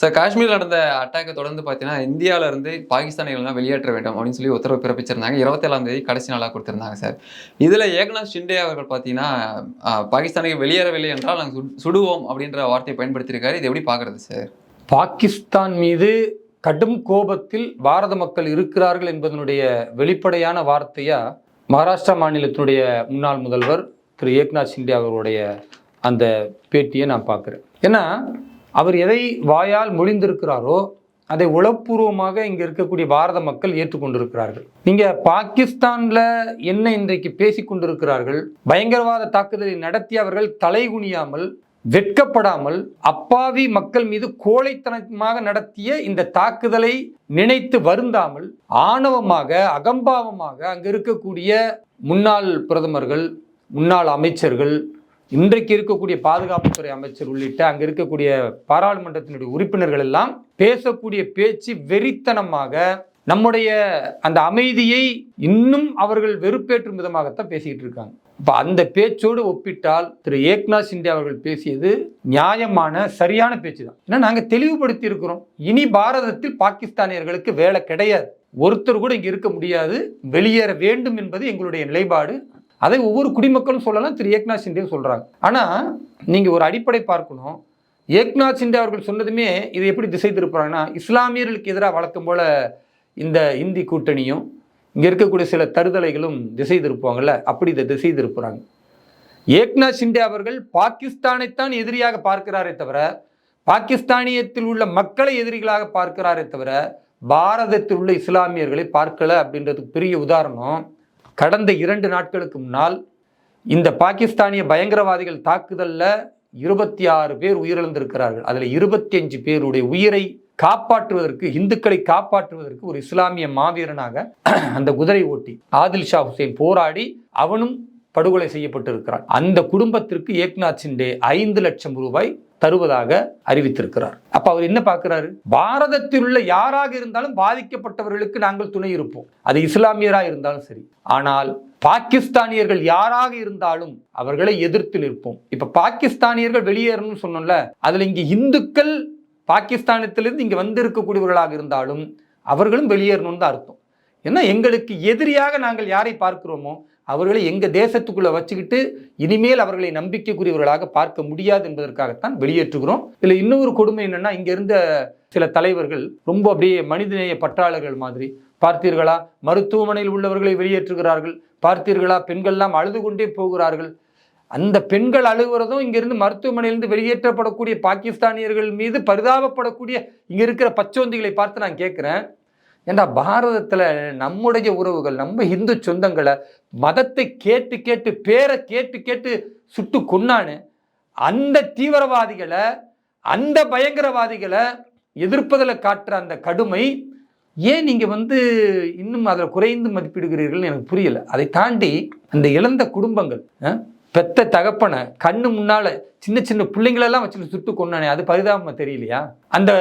Sir Kashmir நடந்த அட்டாக்கை தொடர்ந்து பார்த்தீங்கன்னா இந்தியாவிலேருந்து பாகிஸ்தானிகள்லாம் வெளியேற்ற வேண்டும் அப்படின்னு சொல்லி உத்தரவு பிறப்பிச்சிருந்தாங்க. இருபத்தேழாம் தேதி கடைசி நாளாக கொடுத்துருந்தாங்க சார் இதில் ஏக்நாத் ஷிண்டே அவர்கள் பார்த்தீங்கன்னா பாகிஸ்தானுக்கு வெளியேறவில்லை என்றால் நாங்கள் சுடுவோம் அப்படின்ற வார்த்தையை பயன்படுத்தியிருக்காரு. இது எப்படி பார்க்கறது சார் பாகிஸ்தான் மீது கடும் கோபத்தில் பாரத மக்கள் இருக்கிறார்கள் என்பதனுடைய வெளிப்படையான வார்த்தையாக மகாராஷ்டிரா மாநிலத்தினுடைய முன்னாள் முதல்வர் திரு ஏக்நாத் ஷிண்டே அவர்களுடைய அந்த பேட்டியை நான் பார்க்குறேன். ஏன்னா அவர் எதை வாயால் மொழிந்திருக்கிறாரோ அதை உளப்பூர்வமாக இங்கே இருக்கக்கூடிய பாரத மக்கள் ஏற்றுக்கொண்டிருக்கிறார்கள். நீங்கள் பாகிஸ்தானில் என்ன இன்றைக்கு பேசிக் கொண்டிருக்கிறார்கள்? பயங்கரவாத தாக்குதலை நடத்தி அவர்கள் தலைகுனியாமல் வெட்கப்படாமல் அப்பாவி மக்கள் மீது கோழைத்தனமாக நடத்திய இந்த தாக்குதலை நினைத்து வருந்தாமல் ஆணவமாக அகம்பாவமாக அங்க இருக்கக்கூடிய முன்னாள் பிரதமர்கள் முன்னாள் அமைச்சர்கள் இன்றைக்கு இருக்கக்கூடிய பாதுகாப்புத்துறை அமைச்சர் உள்ளிட்ட அங்கே இருக்கக்கூடிய பாராளுமன்றத்தினுடைய உறுப்பினர்கள் எல்லாம் பேசக்கூடிய பேச்சு வெறித்தனமாக நம்முடைய அந்த அமைதியை இன்னும் அவர்கள் வெறுப்பேற்றும் விதமாகத்தான் பேசிக்கிட்டு இருக்காங்க. இப்போ அந்த பேச்சோடு ஒப்பிட்டால் திரு ஏக்நாத் சிண்டே அவர்கள் பேசியது நியாயமான சரியான பேச்சு தான் ஏன்னா நாங்கள் தெளிவுபடுத்தி இருக்கிறோம். இனி பாரதத்தில் பாகிஸ்தானியர்களுக்கு வேலை கிடையாது. ஒருத்தர் கூட இங்கே இருக்க முடியாது. வெளியேற வேண்டும் என்பது எங்களுடைய நிலைப்பாடு. அதை ஒவ்வொரு குடிமக்களும் சொல்லலாம் திரு ஏக்நாத் சிண்டே சொல்கிறாங்க ஆனால் நீங்கள் ஒரு அடிப்படை பார்க்கணும். ஏக்நாத் சிண்டே அவர்கள் சொன்னதுமே இதை எப்படி திசை திருப்புறாங்கன்னா இஸ்லாமியர்களுக்கு எதிராக வழக்கம் போல இந்த இந்தி கூட்டணியும் இங்கே இருக்கக்கூடிய சில தருதலைகளும் திசை திருப்புவாங்கல்ல அப்படி இதை திசை திருப்புறாங்க. ஏக்நாத் சிண்டே அவர்கள் பாகிஸ்தானைத்தான் எதிரியாக பார்க்கிறாரே தவிர பாகிஸ்தானியத்தில் உள்ள மக்களை எதிரிகளாக பார்க்கிறாரே தவிர பாரதத்தில் உள்ள இஸ்லாமியர்களை பார்க்கல அப்படின்றதுக்கு பெரிய உதாரணம் கடந்த இரண்டு நாட்களுக்கு முன்னால் இந்த பாகிஸ்தானிய பயங்கரவாதிகள் தாக்குதலில் இருபத்தி ஆறு பேர் உயிரிழந்திருக்கிறார்கள். அதில் இருபத்தி அஞ்சு பேருடைய உயிரை காப்பாற்றுவதற்கு இந்துக்களை காப்பாற்றுவதற்கு ஒரு இஸ்லாமிய மாவீரனாக அந்த குதிரை ஓட்டி ஆதில் ஷா ஹுசைன் போராடி அவனும் படுகொலை செய்யப்பட்டிருக்கிறார். அந்த குடும்பத்திற்கு ஏக்நாத் சிண்டே ஐந்து லட்சம் ரூபாய் தருவதாக அறிவித்திருக்கிறார். அப்ப அவர் என்ன பார்க்கிறாரு? பாரதத்தில் உள்ள யாராக இருந்தாலும் பாதிக்கப்பட்டவர்களுக்கு நாங்கள் துணை இருப்போம். அது இஸ்லாமியராக இருந்தாலும் சரி. ஆனால் பாகிஸ்தானியர்கள் யாராக இருந்தாலும் அவர்களை எதிர்த்து நிற்போம். இப்ப பாகிஸ்தானியர்கள் வெளியேறணும்னு சொன்னோம்ல அதுல இங்க இந்துக்கள் பாகிஸ்தானத்திலிருந்து இங்க வந்திருக்கக்கூடியவர்களாக இருந்தாலும் அவர்களும் வெளியேறணும்னு தான் அர்த்தம். ஏன்னா எங்களுக்கு எதிரியாக நாங்கள் யாரை பார்க்கிறோமோ அவர்களை எங்கள் தேசத்துக்குள்ளே வச்சுக்கிட்டு இனிமேல் அவர்களை நம்பிக்கைக்குரியவர்களாக பார்க்க முடியாது என்பதற்காகத்தான் வெளியேற்றுகிறோம். இதில் இன்னொரு கொடுமை என்னென்னா இங்கே இருந்த சில தலைவர்கள் ரொம்ப அப்படியே மனிதநேய பற்றாளர்கள் மாதிரி. பார்த்தீர்களா? மருத்துவமனையில் உள்ளவர்களை வெளியேற்றுகிறார்கள். பார்த்தீர்களா? பெண்கள்லாம் அழுது கொண்டே போகிறார்கள். அந்த பெண்கள் அழுகிறதும் இங்கிருந்து மருத்துவமனையிலிருந்து வெளியேற்றப்படக்கூடிய பாகிஸ்தானியர்கள் மீது பரிதாபப்படக்கூடிய இங்கே இருக்கிற பச்சோந்திகளை பார்த்து நான் கேட்குறேன் ஏண்டா பாரதத்தில் நம்முடைய உறவுகள் நம்ம இந்து சொந்தங்களை மதத்தை கேட்டு கேட்டு பேரை கேட்டு கேட்டு சுட்டு கொன்னானு அந்த தீவிரவாதிகளை அந்த பயங்கரவாதிகளை எதிர்ப்பதில் காட்டுற அந்த கடுமை ஏன் நீங்கள் வந்து இன்னும் அதில் குறைந்து மதிப்பிடுகிறீர்கள்னு எனக்கு புரியலை. அதை தாண்டி அந்த இழந்த குடும்பங்கள் பெத்த தகப்பனை கண்ணு முன்னால சின்ன சின்ன பிள்ளைங்களெல்லாம் வச்சுட்டு சுட்டு கொண்டானே அது பரிதாபமாக தெரியலையா? அந்த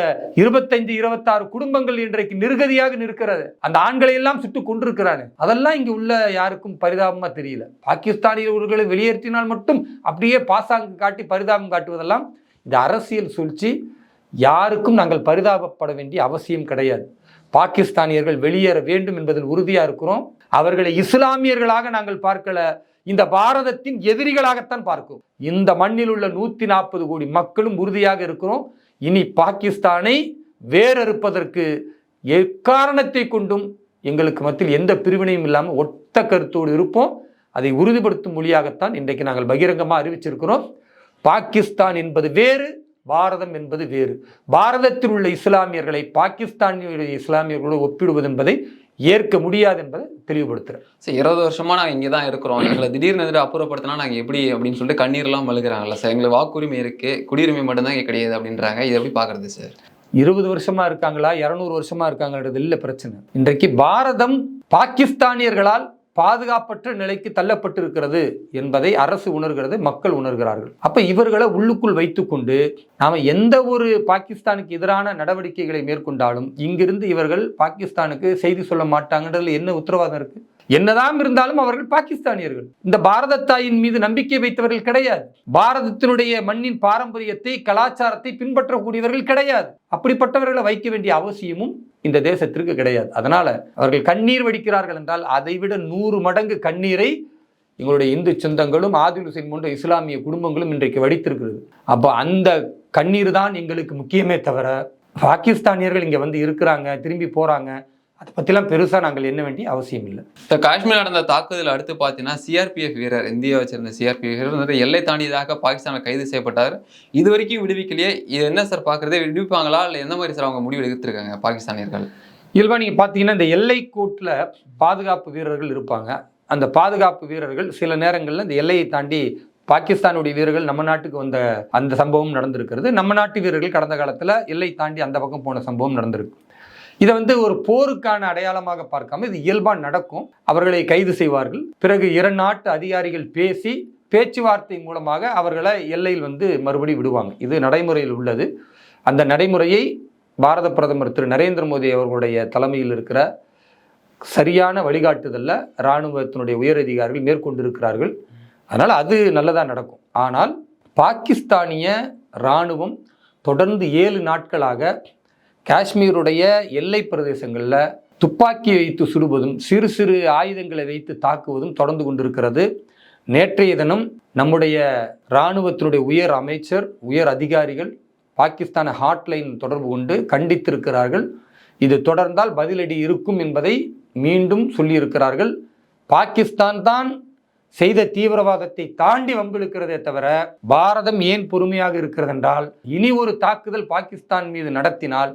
இருபத்தைந்து இருபத்தாறு குடும்பங்கள் இன்றைக்கு நிர்கதியாக நிற்கிறது. அந்த ஆண்களை எல்லாம் சுட்டு கொண்டிருக்கிறானே அதெல்லாம் இங்க உள்ள யாருக்கும் பரிதாபமா தெரியல. பாகிஸ்தானியர்களை வெளியேற்றினால் மட்டும் அப்படியே பாசாங்கு காட்டி பரிதாபம் காட்டுவதெல்லாம் இந்த அரசியல் சூழ்ச்சி. யாருக்கும் நாங்கள் பரிதாபப்பட வேண்டிய அவசியம் கிடையாது. பாகிஸ்தானியர்கள் வெளியேற வேண்டும் என்பதில் உறுதியாக இருக்கிறோம். அவர்களை இஸ்லாமியர்களாக நாங்கள் பார்க்கல. இந்த பாரதத்தின் எதிரிகளாகத்தான் பார்க்கும். இந்த மண்ணில் உள்ள நூத்தி நாற்பது கோடி மக்களும் உறுதியாக இருக்கிறோம். இனி பாகிஸ்தானை வேறறுப்பதற்கு எக்காரணத்தை கொண்டும் எங்களுக்கு மத்தியில் எந்த பிரிவினையும் இல்லாமல் ஒத்த கருத்தோடு இருப்போம். அதை உறுதிப்படுத்தும் மொழியாகத்தான் இன்றைக்கு நாங்கள் பகிரங்கமாக அறிவிச்சிருக்கிறோம். பாகிஸ்தான் என்பது வேறு பாரதம் என்பது வேறு. பாரதத்தில் உள்ள இஸ்லாமியர்களை பாகிஸ்தானிய இஸ்லாமியர்களோடு ஒப்பிடுவது என்பதை ஏற்க முடியாது என்பதை தெளிவுபடுத்துகிறேன் சார் இருபது வருஷமா நாங்கள் இங்கே தான் இருக்கிறோம். எங்களை திடீர்னு எதிர அப்புறப்படுத்தினா நாங்கள் எப்படி அப்படின்னு சொல்லிட்டு கண்ணீர்லாம் மழுகிறாங்கல்ல சார். எங்களுக்கு வாக்குரிமை இருக்கு. குடியுரிமை மட்டும்தான் இங்கே கிடையாது அப்படின்றாங்க. இதை எப்படி பார்க்கறது சார்? இருபது வருஷமா இருக்காங்களா? இருநூறு வருஷமா இருக்காங்கன்றது இல்லை பிரச்சனை. இன்றைக்கு பாரதம் பாகிஸ்தானியர்களால் பாதுகாப்பற்ற நிலைக்கு தள்ளப்பட்டிருக்கிறது என்பதை அரசு உணர்கிறது மக்கள் உணர்கிறார்கள். அப்போ இவர்களை உள்ளுக்குள் வைத்துக்கொண்டு நாம் எந்த ஒரு பாகிஸ்தானுக்கு எதிரான நடவடிக்கைகளை மேற்கொண்டாலும் இங்கிருந்து இவர்கள் பாகிஸ்தானுக்கு செய்தி சொல்ல மாட்டாங்கன்றதுல என்ன உத்தரவாதம் இருக்குது என்னதான் இருந்தாலும் அவர்கள் பாகிஸ்தானியர்கள். இந்த பாரத தாயின் மீது நம்பிக்கை வைத்தவர்கள் கிடையாது. பாரதத்தினுடைய மண்ணின் பாரம்பரியத்தை கலாச்சாரத்தை பின்பற்றக்கூடியவர்கள் கிடையாது. அப்படிப்பட்டவர்களை வைக்க வேண்டிய அவசியமும் இந்த தேசத்திற்கு கிடையாது. அதனால அவர்கள் கண்ணீர் வடிக்கிறார்கள் என்றால் அதைவிட நூறு மடங்கு கண்ணீரை எங்களுடைய இந்து சொந்தங்களும் ஆதில் ஹுசைன் போன்ற இஸ்லாமிய குடும்பங்களும் இன்றைக்கு வடித்திருக்கிறது. அப்போ அந்த கண்ணீர் தான் எங்களுக்கு முக்கியமே தவிர பாகிஸ்தானியர்கள் இங்கே வந்து இருக்கிறாங்க திரும்பி போகிறாங்க அதை பற்றிலாம் பெருசாக நாங்கள் எண்ண வேண்டிய அவசியம் இல்லை. இப்போ காஷ்மீர் நடந்த தாக்குதல் அடுத்து பார்த்தீங்கன்னா சிஆர்பிஎஃப் வீரர் இந்தியாவை சேர்ந்த சிஆர்பிஎஃப் வீரர் வந்து எல்லை தாண்டியதாக பாகிஸ்தானில் கைது செய்யப்பட்டார். இது வரைக்கும் விடுவிக்கலையே. இது என்ன சார் பார்க்குறதே விடுவிப்பாங்களா? இல்லை எந்த மாதிரி சார் அவங்க முடிவு எடுத்திருக்காங்க பாகிஸ்தானியர்கள்? இயல்பாக நீங்கள் பார்த்தீங்கன்னா இந்த எல்லை கோட்டில் பாதுகாப்பு வீரர்கள் இருப்பாங்க. அந்த பாதுகாப்பு வீரர்கள் சில நேரங்களில் இந்த எல்லையை தாண்டி பாகிஸ்தானுடைய வீரர்கள் நம்ம நாட்டுக்கு வந்த அந்த சம்பவம் நடந்திருக்கிறது. நம்ம நாட்டு வீரர்கள் கடந்த காலத்தில் எல்லை தாண்டி அந்த பக்கம் போன சம்பவம் நடந்திருக்கு. இதை வந்து ஒரு போருக்கான அடையாளமாக பார்க்காம இது இயல்பாக நடக்கும். அவர்களை கைது செய்வார்கள். பிறகு இரு நாட்டு அதிகாரிகள் பேசி பேச்சுவார்த்தை மூலமாக அவர்களை எல்லையில் வந்து மறுபடி விடுவாங்க. இது நடைமுறையில் உள்ளது. அந்த நடைமுறையை பாரத பிரதமர் திரு நரேந்திர மோடி அவர்களுடைய தலைமையில் இருக்கிற சரியான வழிகாட்டுதலில் இராணுவத்தினுடைய உயரதிகாரிகள் மேற்கொண்டிருக்கிறார்கள். அதனால் அது நல்லதாக நடக்கும். ஆனால் பாகிஸ்தானிய இராணுவம் தொடர்ந்து ஏழு நாட்களாக காஷ்மீருடைய எல்லை பிரதேசங்களில் துப்பாக்கி வைத்து சுடுவதும் சிறு சிறு ஆயுதங்களை வைத்து தாக்குவதும் தொடர்ந்து கொண்டிருக்கிறது. நேற்றைய தினம் நம்முடைய இராணுவத்தினுடைய உயர் அமைச்சர் உயர் அதிகாரிகள் பாகிஸ்தான ஹாட்லைன் தொடர்பு கொண்டு கண்டித்திருக்கிறார்கள். இது தொடர்ந்தால் பதிலடி இருக்கும் என்பதை மீண்டும் சொல்லியிருக்கிறார்கள். பாகிஸ்தான் தான் செய்த தீவிரவாதத்தை தாண்டி வம்பிழுக்கிறதே தவிர பாரதம் ஏன் பொறுமையாக இருக்கிறது என்றால் இனி ஒரு தாக்குதல் பாகிஸ்தான் மீது நடத்தினால்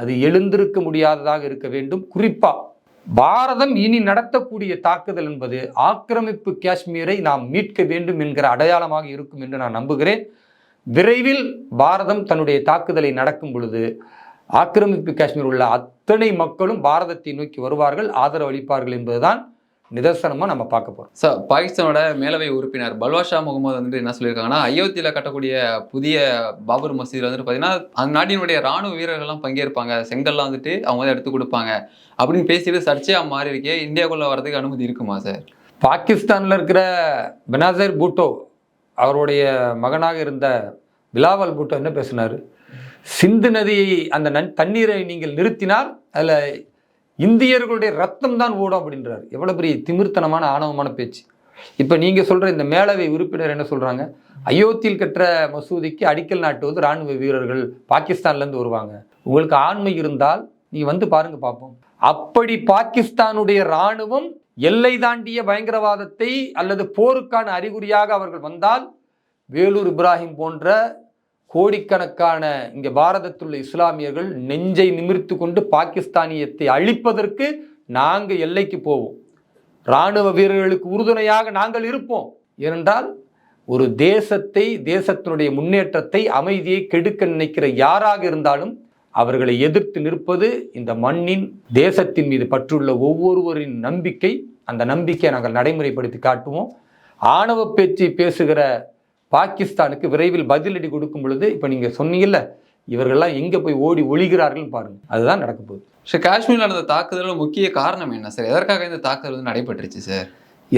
அது எழுந்திருக்க முடியாததாக இருக்க வேண்டும். குறிப்பா பாரதம் இனி நடத்தக்கூடிய தாக்குதல் என்பது ஆக்கிரமிப்பு காஷ்மீரை நாம் மீட்க வேண்டும் என்கிற அடையாளமாக இருக்கும் என்று நான் நம்புகிறேன். விரைவில் பாரதம் தன்னுடைய தாக்குதலை நடக்கும் பொழுது ஆக்கிரமிப்பு காஷ்மீர் உள்ள அத்தனை மக்களும் பாரதத்தை நோக்கி வருவார்கள் ஆதரவு அளிப்பார்கள் என்பதுதான் நிதர்சனமாக நம்ம பார்க்க போகிறோம் சார் பாகிஸ்தானோட மேலவை உறுப்பினர் பல்வாஷா முகமது வந்துட்டு என்ன சொல்லியிருக்காங்கன்னா அயோத்தியில் கட்டக்கூடிய புதிய பாபர் மசீதில் வந்துட்டு பார்த்தீங்கன்னா அந்த நாட்டினுடைய ராணுவ வீரர்கள்லாம் பங்கேற்பாங்க. செங்கல்லாம் வந்துட்டு அவங்க வந்து எடுத்து கொடுப்பாங்க. அப்படின்னு பேசிட்டு சர்ச்சையாக மாறி இருக்கே இந்தியாவுக்குள்ள வரதுக்கு அனுமதி இருக்குமா சார் பாகிஸ்தானில் இருக்கிற பெனாசர் பூட்டோ அவருடைய மகனாக இருந்த பிலாவல் பூட்டோ என்ன பேசினார்? சிந்து நதி அந்த நன் தண்ணீரை நீங்கள் நிறுத்தினால் அதில் இந்தியர்களுடைய ரத்தம் தான் ஓடும் அப்படின்றார். எவ்வளோ பெரிய திமிர்த்தனமான ஆணவமான பேச்சு. இப்போ நீங்கள் சொல்கிற இந்த மேலவை உறுப்பினர் என்ன சொல்கிறாங்க அயோத்தியில் கட்டுற மசூதிக்கு அடிக்கல் நாட்டுவது இராணுவ வீரர்கள் பாகிஸ்தான்லேருந்து வருவாங்க. உங்களுக்கு ஆண்மை இருந்தால் நீ வந்து பாருங்க பார்ப்போம் அப்படி பாகிஸ்தானுடைய இராணுவம் எல்லை தாண்டிய பயங்கரவாதத்தை அல்லது போருக்கான அறிகுறியாக அவர்கள் வந்தால் வேலூர் இப்ராஹிம் போன்ற கோடிக்கணக்கான இங்கே பாரதத்தில் உள்ள இஸ்லாமியர்கள் நெஞ்சை நிமிர்த்து கொண்டு பாகிஸ்தானியத்தை அழிப்பதற்கு நாங்கள் எல்லைக்கு போவோம். இராணுவ வீரர்களுக்கு உறுதுணையாக நாங்கள் இருப்போம். ஏனென்றால் ஒரு தேசத்தை தேசத்தினுடைய முன்னேற்றத்தை அமைதியை கெடுக்க நினைக்கிற யாராக இருந்தாலும் அவர்களை எதிர்த்து நிற்பது இந்த மண்ணின் தேசத்தின் மீது பற்றுள்ள ஒவ்வொருவரின் நம்பிக்கை. அந்த நம்பிக்கையை நாங்கள் நடைமுறைப்படுத்தி காட்டுவோம். ஆணவ பேச்சு பேசுகிற பாகிஸ்தானுக்கு விரைவில் பதிலடி கொடுக்கும் பொழுது இப்போ நீங்கள் சொன்னீங்கல்ல இவர்கள்லாம் எங்கே போய் ஓடி ஒளிகிறார்கள்னு பாருங்க. அதுதான் நடக்க போகுது. சார் காஷ்மீரில் நடந்த தாக்குதல் முக்கிய காரணம் என்ன சார்? எதற்காக இந்த தாக்குதல் வந்து நடைபெற்றுச்சு சார்?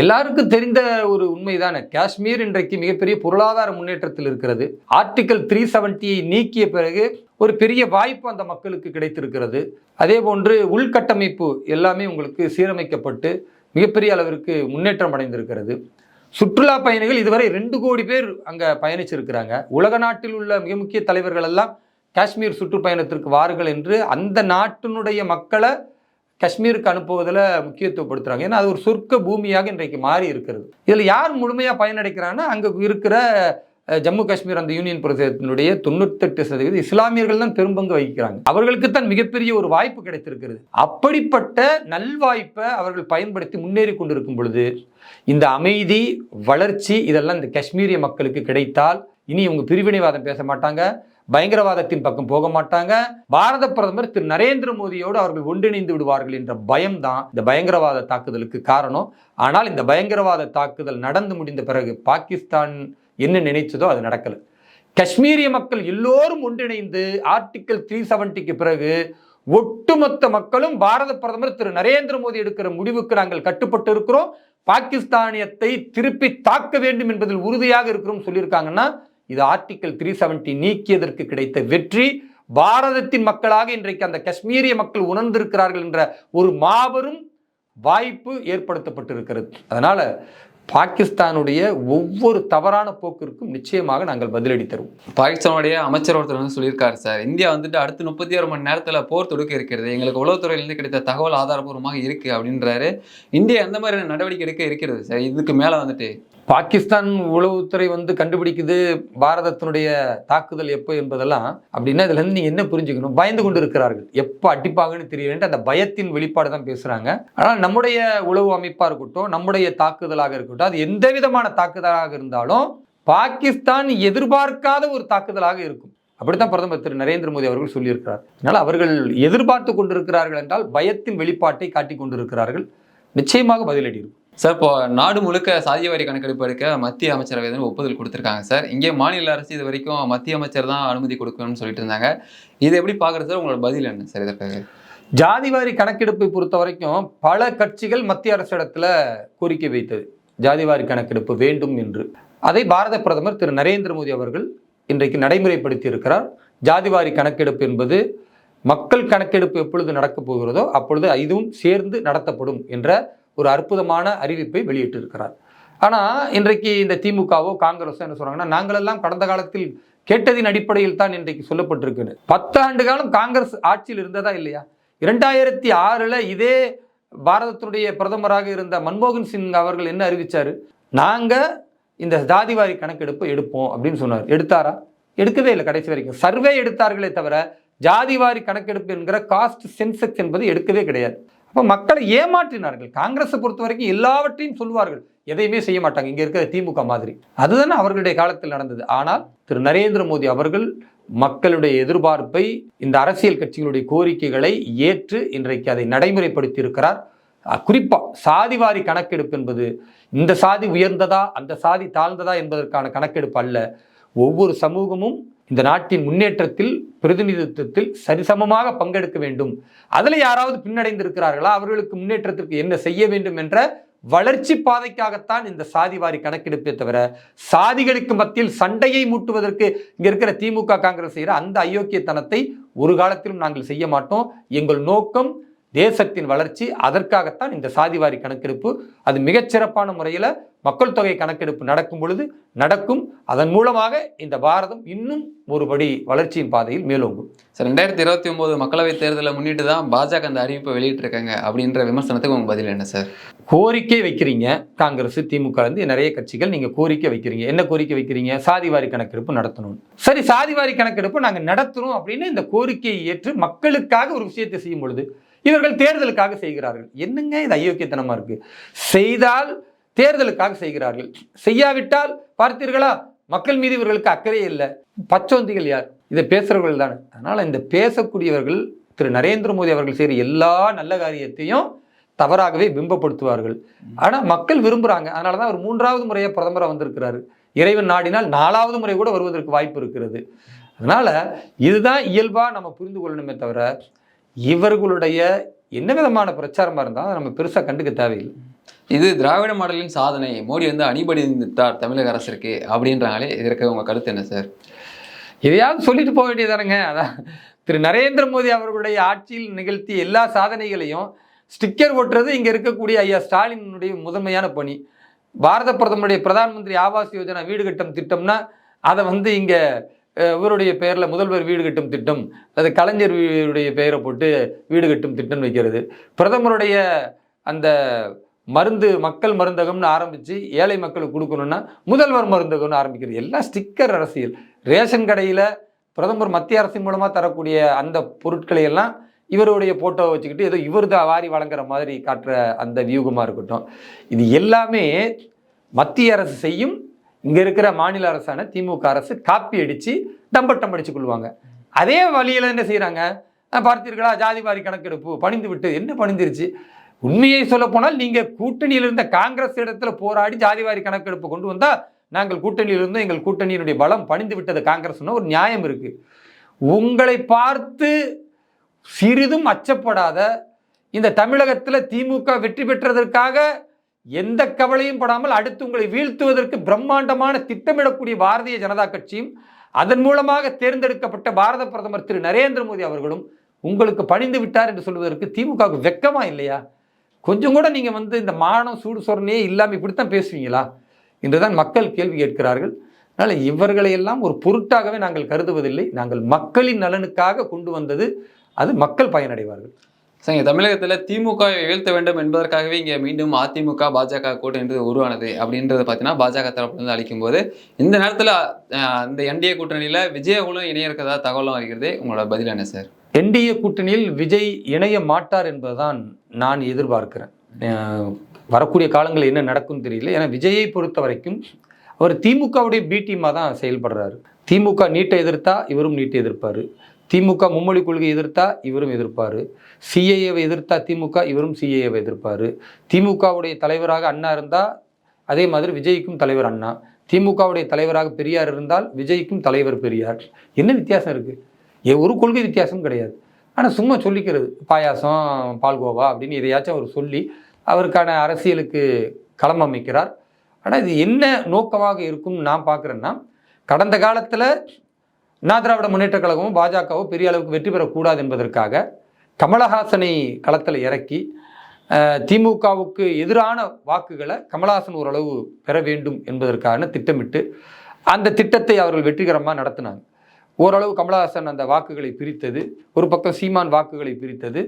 எல்லாருக்கும் தெரிந்த ஒரு உண்மைதானே. காஷ்மீர் இன்றைக்கு மிகப்பெரிய பொருளாதார முன்னேற்றத்தில் இருக்கிறது. ஆர்டிகல் த்ரீ செவன்ட்டியை நீக்கிய பிறகு ஒரு பெரிய வாய்ப்பு அந்த மக்களுக்கு கிடைத்திருக்கிறது. அதே போன்று உள்கட்டமைப்பு எல்லாமே உங்களுக்கு சீரமைக்கப்பட்டு மிகப்பெரிய அளவிற்கு முன்னேற்றம் அடைந்திருக்கிறது. சுற்றுலா பயணிகள் இதுவரை ரெண்டு கோடி பேர் அங்கே பயணிச்சிருக்கிறாங்க. உலக நாட்டில் உள்ள மிக முக்கிய தலைவர்கள் எல்லாம் காஷ்மீர் சுற்றுப்பயணத்திற்கு வாருங்கள் என்று அந்த நாட்டினுடைய மக்களை காஷ்மீருக்கு அனுப்புவதில் முக்கியத்துவப்படுத்துகிறாங்க ஏன்னா அது ஒரு சொர்க்க பூமியாக இன்றைக்கு மாறி இருக்கிறது இதில் யார் முழுமையாக பயனடைக்கிறாங்கன்னா அங்கே இருக்கிற ஜம்மு காஷ்மீர் அந்த யூனியன் பிரதேசத்தினுடைய தொண்ணூத்தெட்டு சதவீதம் இஸ்லாமியர்கள் தான் பெரும்பங்கு வகிக்கிறாங்க. அவர்களுக்கு தான் மிகப்பெரிய ஒரு வாய்ப்பு கிடைத்திருக்கிறது. அப்படிப்பட்ட நல்வாய்ப்பை அவர்கள் பயன்படுத்தி முன்னேறி கொண்டிருக்கும் பொழுது இந்த அமைதி வளர்ச்சி இதெல்லாம் இந்த காஷ்மீரிய மக்களுக்கு கிடைத்தால் இனி இவங்க பிரிவினைவாதம் பேச மாட்டாங்க பயங்கரவாதத்தின் பக்கம் போக மாட்டாங்க. பாரத பிரதமர் திரு நரேந்திர மோடியோடு அவர்கள் ஒன்றிணைந்து விடுவார்கள் என்ற பயம்தான் இந்த பயங்கரவாத தாக்குதலுக்கு காரணம். ஆனால் இந்த பயங்கரவாத தாக்குதல் நடந்து முடிந்த பிறகு பாகிஸ்தான் என்ன நினைச்சதோ அது நடக்கல. காஷ்மீரிய மக்கள் எல்லோரும் ஒன்றிணைந்து ஆர்டிக்கல் த்ரீ செவன்ட்டிக்கு பிறகு ஒட்டுமொத்த மக்களும் பாரத பிரதமர் திரு நரேந்திர மோடி எடுக்கிற முடிவுக்கு நாங்கள் கட்டுப்பட்டு இருக்கிறோம். பாகிஸ்தானியத்தை திருப்பி தாக்க வேண்டும் என்பதில் உறுதியாக இருக்கிறோம் சொல்லியிருக்காங்கன்னா இது ஆர்டிக்கல் த்ரீ செவன்டி நீக்கியதற்கு கிடைத்த வெற்றி. பாரதத்தின் மக்களாக இன்றைக்கு அந்த காஷ்மீரிய மக்கள் உணர்ந்திருக்கிறார்கள் என்ற ஒரு மாபெரும் வாய்ப்பு ஏற்படுத்தப்பட்டிருக்கிறது. அதனால பாகிஸ்தானுடைய ஒவ்வொரு தவறான போக்கிற்கும் நிச்சயமாக நாங்கள் பதிலடி தருவோம். பாகிஸ்தானுடைய அமைச்சர் ஒருத்தர் வந்து சொல்லியிருக்காரு சார். இந்தியா வந்துட்டு அடுத்து முப்பத்தி ஆறு மணி நேரத்தில் போர் தொடுக்க இருக்கிறது. எங்களுக்கு உளவுத்துறையிலிருந்து கிடைத்த தகவல் ஆதாரபூர்வமாக இருக்கு அப்படின்றாரு. இந்தியா எந்த மாதிரியான நடவடிக்கை எடுக்க இருக்கிறது சார்? இதுக்கு மேலே வந்துட்டு பாகிஸ்தான் உளவுத்துறை வந்து கண்டுபிடிக்குது பாரதத்தினுடைய தாக்குதல் எப்போ என்பதெல்லாம் அப்படின்னா இதுல இருந்து நீங்க என்ன புரிஞ்சுக்கணும்? பயந்து கொண்டு இருக்கிறார்கள் எப்போ அடிப்பாங்கன்னு தெரியல அந்த பயத்தின் வெளிப்பாடு தான் பேசுறாங்க. ஆனால் நம்முடைய உளவு அமைப்பா இருக்கட்டும் நம்முடைய தாக்குதலாக இருக்கட்டும் அது எந்த விதமான தாக்குதலாக இருந்தாலும் பாகிஸ்தான் எதிர்பார்க்காத ஒரு தாக்குதலாக இருக்கும். அப்படித்தான் பிரதமர் திரு நரேந்திர மோடி அவர்கள் சொல்லியிருக்கிறார். அதனால் அவர்கள் எதிர்பார்த்து கொண்டிருக்கிறார்கள் என்றால் பயத்தின் வெளிப்பாட்டை காட்டிக் கொண்டிருக்கிறார்கள். நிச்சயமாக பதிலடி இருக்கும். சார் இப்போ நாடு முழுக்க சாதியவாரி கணக்கெடுப்பு எடுக்க மத்திய அமைச்சரவை ஒப்புதல் கொடுத்துருக்காங்க சார். இங்கே மாநில அரசு இது வரைக்கும் மத்திய அமைச்சர் தான் அனுமதி கொடுக்கணும்னு சொல்லிட்டு இருந்தாங்க. இது எப்படி பார்க்குறது சார்? உங்களோட பதில் என்ன சார் இதற்கு ஜாதிவாரி கணக்கெடுப்பை பொறுத்த வரைக்கும் பல கட்சிகள் மத்திய அரசிடத்துல கோரிக்கை வைத்தது. ஜாதிவாரி கணக்கெடுப்பு வேண்டும் என்று. அதை பாரத பிரதமர் திரு நரேந்திர மோடி அவர்கள் இன்றைக்கு நடைமுறைப்படுத்தி இருக்கிறார். ஜாதிவாரி கணக்கெடுப்பு என்பது மக்கள் கணக்கெடுப்பு எப்பொழுது நடக்கப் போகிறதோ அப்பொழுது இதுவும் சேர்ந்து நடத்தப்படும் என்ற ஒரு அற்புதமான அறிவிப்பை வெளியிட்டிருக்கிறார். ஆனால் இன்றைக்கு இந்த திமுகவோ காங்கிரஸோ என்ன சொல்றாங்கன்னா நாங்களெல்லாம் கடந்த காலத்தில் கேட்டதின் அடிப்படையில் தான் இன்றைக்கு சொல்லப்பட்டிருக்குன்னு. பத்தாண்டு காலம் காங்கிரஸ் ஆட்சியில் இருந்ததா இல்லையா? இரண்டாயிரத்தி ஆறில் இதே பாரதத்தினுடைய பிரதமராக இருந்த மன்மோகன் சிங் அவர்கள் என்ன அறிவித்தார் நாங்கள் இந்த ஜாதிவாரி கணக்கெடுப்பு எடுப்போம் அப்படின்னு சொன்னார். எடுத்தாரா? எடுக்கவே இல்லை கடைசி வரைக்கும். சர்வே எடுத்தார்களே தவிர ஜாதிவாரி கணக்கெடுப்பு என்கிற காஸ்ட் சென்செக்ஸ் என்பது எடுக்கவே கிடையாது. அப்போ மக்களை ஏமாற்றினார்கள். காங்கிரஸை பொறுத்த வரைக்கும் எல்லாவற்றையும் சொல்வார்கள் எதையுமே செய்ய மாட்டாங்க. இங்கே இருக்கிற திமுக மாதிரி. அதுதானே அவர்களுடைய காலத்தில் நடந்தது. ஆனால் திரு நரேந்திர மோடி அவர்கள் மக்களுடைய எதிர்பார்ப்பை இந்த அரசியல் கட்சிகளுடைய கோரிக்கைகளை ஏற்று இன்றைக்கு அதை நடைமுறைப்படுத்தி இருக்கிறார் குறிப்பாக சாதிவாரி கணக்கெடுப்பு என்பது இந்த சாதி உயர்ந்ததா அந்த சாதி தாழ்ந்ததா என்பதற்கான கணக்கெடுப்பு அல்ல. ஒவ்வொரு சமூகமும் இந்த நாட்டின் முன்னேற்றத்தில் பிரதிநிதித்துவத்தில் சரிசமமாக பங்கெடுக்க வேண்டும். அதில் யாராவது பின்னடைந்திருக்கிறார்களா? அவர்களுக்கு முன்னேற்றத்திற்கு என்ன செய்ய வேண்டும் என்ற வளர்ச்சி பாதைக்காகத்தான் இந்த சாதிவாரி கணக்கெடுப்பே தவிர சாதிகளுக்கு மத்தியில் சண்டையை மூட்டுவதற்கு இங்க இருக்கிற திமுக காங்கிரஸ் செய்கிற அந்த அயோக்கியத்தனத்தை ஒரு காலத்திலும் நாங்கள் செய்ய மாட்டோம். எங்கள் நோக்கம் தேசத்தின் வளர்ச்சி அதற்காகத்தான் இந்த சாதிவாரி கணக்கெடுப்பு அது மிகச்சிறப்பான முறையில் மக்கள் தொகை கணக்கெடுப்பு நடக்கும் பொழுது நடக்கும். அதன் மூலமாக இந்த பாரதம் இன்னும் ஒருபடி வளர்ச்சியின் பாதையில் மேலோங்கும். சார் ரெண்டாயிரத்தி இருபத்தி ஒன்பது மக்களவைத் தேர்தலை முன்னிட்டு தான் பாஜக அந்த அறிவிப்பை வெளியிட்டிருக்காங்க அப்படின்ற விமர்சனத்துக்கு உங்க பதில் என்ன சார்? கோரிக்கை வைக்கிறீங்க காங்கிரஸ் திமுக இருந்து நிறைய கட்சிகள் நீங்க கோரிக்கை வைக்கிறீங்க. என்ன கோரிக்கை வைக்கிறீங்க? சாதிவாரி கணக்கெடுப்பு நடத்தணும். சரி சாதிவாரி கணக்கெடுப்பு நாங்க நடத்துறோம் அப்படின்னு இந்த கோரிக்கையை ஏற்று மக்களுக்காக ஒரு விஷயத்தை செய்யும் பொழுது இவர்கள் தேர்தலுக்காக செய்கிறார்கள். என்னங்க இது அயோக்கியத்தனமா இருக்கு? செய்தால் தேர்தலுக்காக செய்கிறார்கள். செய்யாவிட்டால் பார்த்தீர்களா? மக்கள் மீது இவர்களுக்கு அக்கறை இல்லை. பச்சோந்திகள் யார்? இதை பேசுறவர்கள் தானே. அதனால இந்த பேசக்கூடியவர்கள் திரு நரேந்திர மோடி அவர்கள் செய்கிற எல்லா நல்ல காரியத்தையும் தவறாகவே பிம்பப்படுத்துவார்கள். ஆனால் மக்கள் விரும்புகிறாங்க அதனால தான் அவர் மூன்றாவது முறையாக பிரதமராக வந்திருக்கிறாரு. இறைவன் நாடினால் நாலாவது முறை கூட வருவதற்கு வாய்ப்பு இருக்கிறது. அதனால இதுதான் இயல்பாக நம்ம புரிந்து கொள்ளணுமே தவிர இவர்களுடைய என்ன விதமான பிரச்சாரமா இருந்தாலும் நம்ம பெருசா கண்டுக்க தேவையில்லை. இது திராவிட மாடலின் சாதனை. மோடி வந்து அணிபடிந்துட்டார் தமிழக அரசிற்கு அப்படின்றாங்களே. இதற்கு உங்க கருத்து என்ன சார்? எதையாவது சொல்லிட்டு போக வேண்டியதானுங்க அதான் திரு நரேந்திர மோடி அவர்களுடைய ஆட்சியில் நிகழ்த்திய எல்லா சாதனைகளையும் ஸ்டிக்கர் ஒட்டுறது இங்க இருக்கக்கூடிய ஐயா ஸ்டாலினுடைய முதன்மையான பணி. பாரத பிரதமருடைய பிரதான் மந்திரி ஆவாஸ் யோஜனா வீடு கட்டும் திட்டம்னா அதை வந்து இங்க இவருடைய பெயரில் முதல்வர் வீடு கட்டும் திட்டம் அது கலைஞர் வீடுடைய பெயரை போட்டு வீடு கட்டும் திட்டம் வைக்கிறது. பிரதமருடைய அந்த மருந்து மக்கள் மருந்தகம்னு ஆரம்பித்து ஏழை மக்களுக்கு கொடுக்கணும்னா முதல்வர் மருந்தகம்னு ஆரம்பிக்கிறது. எல்லாம் ஸ்டிக்கர் அரசியல். ரேஷன் கடையில் பிரதமர் மத்திய அரசின் மூலமாக தரக்கூடிய அந்த பொருட்களை எல்லாம் இவருடைய போட்டோவை வச்சுக்கிட்டு ஏதோ இவர் தான் வாரி வழங்குற மாதிரி காட்டுற அந்த வியூகமாக இருக்கட்டும். இது எல்லாமே மத்திய அரசு செய்யும் இங்கே இருக்கிற மாநில அரசான திமுக அரசு காப்பி அடித்து டம்பட்டம் அடிச்சு கொள்வாங்க. அதே வழியில் என்ன செய்கிறாங்க பார்த்தீர்களா ஜாதிவாரி கணக்கெடுப்பு பணிந்து விட்டு என்ன பணிந்துருச்சு? உண்மையை சொல்ல போனால் நீங்கள் கூட்டணியில் இருந்த காங்கிரஸ் இடத்துல போராடி ஜாதிவாரி கணக்கெடுப்பு கொண்டு வந்தால் நாங்கள் கூட்டணியில் இருந்தோம் எங்கள் கூட்டணியினுடைய பலம் பணிந்து விட்டது காங்கிரஸ்னு ஒரு நியாயம் இருக்குது உங்களை பார்த்து சிறிதும் அச்சப்படாத இந்த தமிழகத்தில் திமுக வெற்றி பெற்றதற்காக எந்த கவலையும் படாமல் அடுத்து உங்களை வீழ்த்துவதற்கு பிரம்மாண்டமான திட்டமிடக்கூடிய பாரதிய ஜனதா கட்சியும் அதன் மூலமாக தேர்ந்தெடுக்கப்பட்ட பாரத பிரதமர் திரு நரேந்திர மோடி அவர்களும் உங்களுக்கு பணிந்து விட்டார் என்று சொல்வதற்கு திமுகவுக்கு வெக்கமா இல்லையா? கொஞ்சம் கூட நீங்கள் வந்து இந்த மானம் சூடு சொரணையே இல்லாமல் இப்படித்தான் பேசுவீங்களா? என்றுதான் மக்கள் கேள்வி கேட்கிறார்கள். அதனால் இவர்களை எல்லாம் ஒரு பொருட்டாகவே நாங்கள் கருதுவதில்லை. நாங்கள் மக்களின் நலனுக்காக கொண்டு வந்தது அது மக்கள் பயனடைவார்கள். சரிங்க தமிழகத்தில் திமுக வீழ்த்த வேண்டும் என்பதற்காகவே இங்கே மீண்டும் அதிமுக பாஜக கூட்டணி உருவானது அப்படின்றது பார்த்தீங்கன்னா பாஜக தரப்புலேருந்து அளிக்கும் போது இந்த நேரத்தில் இந்த என்டிஏ கூட்டணியில் விஜயகுலம் இணைய இருக்கிறதா தகவலும் வருகிறது உங்களோட பதில் என்ன சார்? என்டிஏ கூட்டணியில் விஜய் இணைய மாட்டார் என்பதுதான் நான் எதிர்பார்க்கிறேன். வரக்கூடிய காலங்களில் என்ன நடக்கும்னு தெரியல. ஏன்னா விஜயை பொறுத்த வரைக்கும் அவர் திமுகவுடைய பி டீமாக தான் செயல்படுறாரு. திமுக நீட்டை எதிர்த்தா இவரும் நீட்டை எதிர்ப்பார். திமுக மும்மொழி கொள்கை எதிர்த்தா இவரும் எதிர்ப்பார். சிஏஏவை எதிர்த்தா திமுக இவரும் சிஏஏவை எதிர்ப்பார். திமுகவுடைய தலைவராக அண்ணா இருந்தால் அதே மாதிரி விஜய்க்கும் தலைவர் அண்ணா. திமுகவுடைய தலைவராக பெரியார் இருந்தால் விஜய்க்கும் தலைவர் பெரியார். என்ன வித்தியாசம் இருக்குது ஏ ஒரு கொள்கை வித்தியாசம் கிடையாது. ஆனால் சும்மா சொல்லிக்கிறது பாயாசம் பால்கோவா அப்படின்னு எதையாச்சும் அவர் சொல்லி அவருக்கான அரசியலுக்கு களம் அமைக்கிறார். ஆனால் இது என்ன நோக்கமாக இருக்கும் நான் பார்க்குறேன்னா கடந்த காலத்தில் அண்ணா திராவிட முன்னேற்ற கழகமும் பாஜகவும் பெரிய அளவுக்கு வெற்றி பெறக்கூடாது என்பதற்காக கமலஹாசனை களத்தில் இறக்கி திமுகவுக்கு எதிரான வாக்குகளை கமலஹாசன் ஓரளவு பெற வேண்டும் என்பதற்கான திட்டமிட்டு அந்த திட்டத்தை அவர்கள் வெற்றிகரமாக நடத்தினாங்க. ஓரளவு கமலஹாசன் அந்த வாக்குகளை பிரித்தது ஒரு பக்கம் சீமான் வாக்குகளை பிரித்தது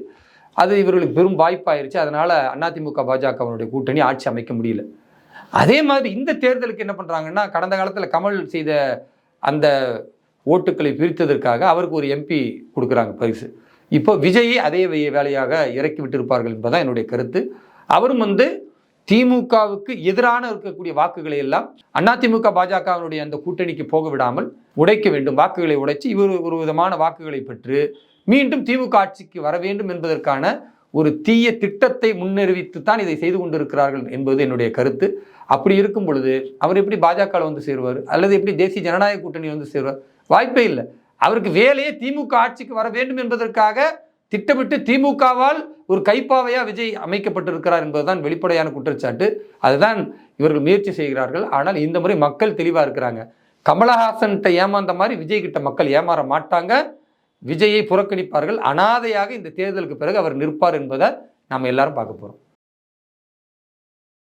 அது இவர்களுக்கு பெரும் வாய்ப்பாயிருச்சு. அதனால் அதிமுக பாஜகவினுடைய கூட்டணி ஆட்சி அமைக்க முடியல. அதே மாதிரி இந்த தேர்தலுக்கு என்ன பண்ணுறாங்கன்னா கடந்த காலத்தில் கமல் செய்த அந்த ஓட்டுக்களை பிரித்ததற்காக அவருக்கு ஒரு எம்பி கொடுக்குறாங்க பரிசு. இப்போ விஜயை அதே வேலையாக இறக்கி விட்டிருப்பார்கள் என்பதுதான் என்னுடைய கருத்து. அவரும் வந்து திமுகவுக்கு எதிரான இருக்கக்கூடிய வாக்குகளை எல்லாம் அதிமுக பாஜகவினுடைய அந்த கூட்டணிக்கு போக விடாமல் உடைக்க வேண்டும். வாக்குகளை உடைச்சு இவர் ஒரு விதமான வாக்குகளை பெற்று மீண்டும் திமுக ஆட்சிக்கு வர வேண்டும் என்பதற்கான ஒரு தீய திட்டத்தை முன்னறிவித்து தான் இதை செய்து கொண்டிருக்கிறார்கள் என்பது என்னுடைய கருத்து. அப்படி இருக்கும் பொழுது அவர் எப்படி பாஜகவில் வந்து சேருவார்? அல்லது எப்படி தேசிய ஜனநாயக கூட்டணி வந்து சேருவார்? வாய்ப்பே இல்லை. அவருக்கு வேலையே திமுக ஆட்சிக்கு வர வேண்டும் என்பதற்காக திட்டமிட்டு திமுகவால் ஒரு கைப்பாவையா விஜய் அமைக்கப்பட்டிருக்கிறார் என்பதுதான் வெளிப்படையான குற்றச்சாட்டு. அதுதான் இவர்கள் முயற்சி செய்கிறார்கள். ஆனால் இந்த முறை மக்கள் தெளிவாக இருக்கிறாங்க. கமலஹாசன்கிட்ட ஏமாந்த மாதிரி விஜய் கிட்ட மக்கள் ஏமாற மாட்டாங்க. விஜயை புறக்கணிப்பார்கள். அனாதையாக இந்த தேர்தலுக்கு பிறகு அவர் நிற்பார் என்பதை நாம் எல்லாரும் பார்க்க போகிறோம்